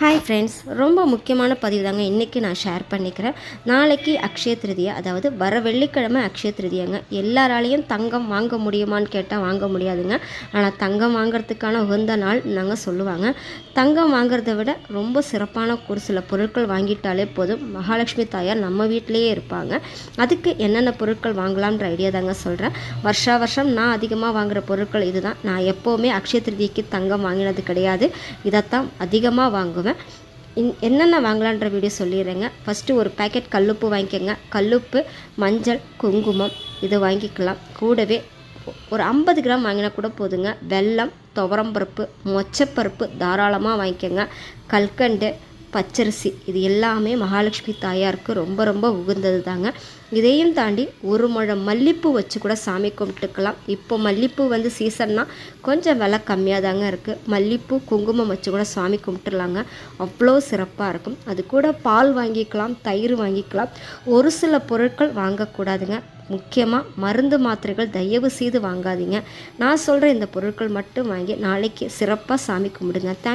Hi friends ரொம்ப முக்கியமான பதிவு தாங்க. இன்றைக்கி நான் ஷேர் பண்ணிக்கிறேன். நாளைக்கு அக்ஷய திருதியை அதாவது வர வெள்ளிக்கிழமை அக்ஷய திருதியாங்க. எல்லாராலையும் தங்கம் வாங்க முடியுமான்னு கேட்டால் வாங்க முடியாதுங்க. ஆனால் தங்கம் வாங்குறதுக்கான உகந்த நாள் நாங்கள் சொல்லுவாங்க. தங்கம் வாங்குறத விட ரொம்ப சிறப்பான ஒரு சில பொருட்கள் வாங்கிட்டாலே போதும். மகாலட்சுமி தாயார் நம்ம வீட்டிலேயே இருப்பாங்க. அதுக்கு என்னென்ன பொருட்கள் வாங்கலாம்ன்ற ஐடியா தாங்க சொல்கிறேன் வருஷா வருஷம் நான் அதிகமாக வாங்குகிற பொருட்கள் இதுதான். நான் எப்போவுமே அக்ஷய திருதிக்கு தங்கம் வாங்கினது கிடையாது. இதைத்தான் அதிகமாக வாங்குவேன். இன் என்னென்ன வாங்கலான்ற வீடியோ சொல்லிடுறேங்க. ஃபஸ்ட்டு ஒரு பேக்கெட் கல்லுப்பு வாங்கிக்கோங்க. கல்லுப்பு மஞ்சள் குங்குமம் இதை வாங்கிக்கலாம். கூடவே ஒரு ஐம்பது கிராம் வாங்கினா கூட போதுங்க. வெல்லம் துவரம்பருப்பு மொச்சப்பருப்பு தாராளமாக வாங்கிக்கோங்க. கல்கண்டு பச்சரிசி. இது எல்லாமே மகாலட்சுமி தாயாருக்கு ரொம்ப ரொம்ப உகந்தது தாங்க இதையும் தாண்டி ஒரு முழம் மல்லிப்பூ வச்சு கூட சாமி கும்பிட்டுக்கலாம். இப்போ மல்லிப்பூ வந்து சீசன்னா கொஞ்சம் விலை கம்மியாக தாங்க இருக்குது மல்லிப்பூ குங்குமம் வச்சு கூட சாமி கும்பிட்டுலாங்க. அவ்வளோ சிறப்பாக இருக்கும். அது கூட பால் வாங்கிக்கலாம் தயிர் வாங்கிக்கலாம். ஒரு சில பொருட்கள் வாங்கக்கூடாதுங்க. முக்கியமாக மருந்து மாத்திரைகள் தயவு செய்து வாங்காதீங்க. நான் சொல்கிற இந்த பொருட்கள் மட்டும் வாங்கி நாளைக்கு சிறப்பாக சாமி கும்பிடுங்க. தேங்க்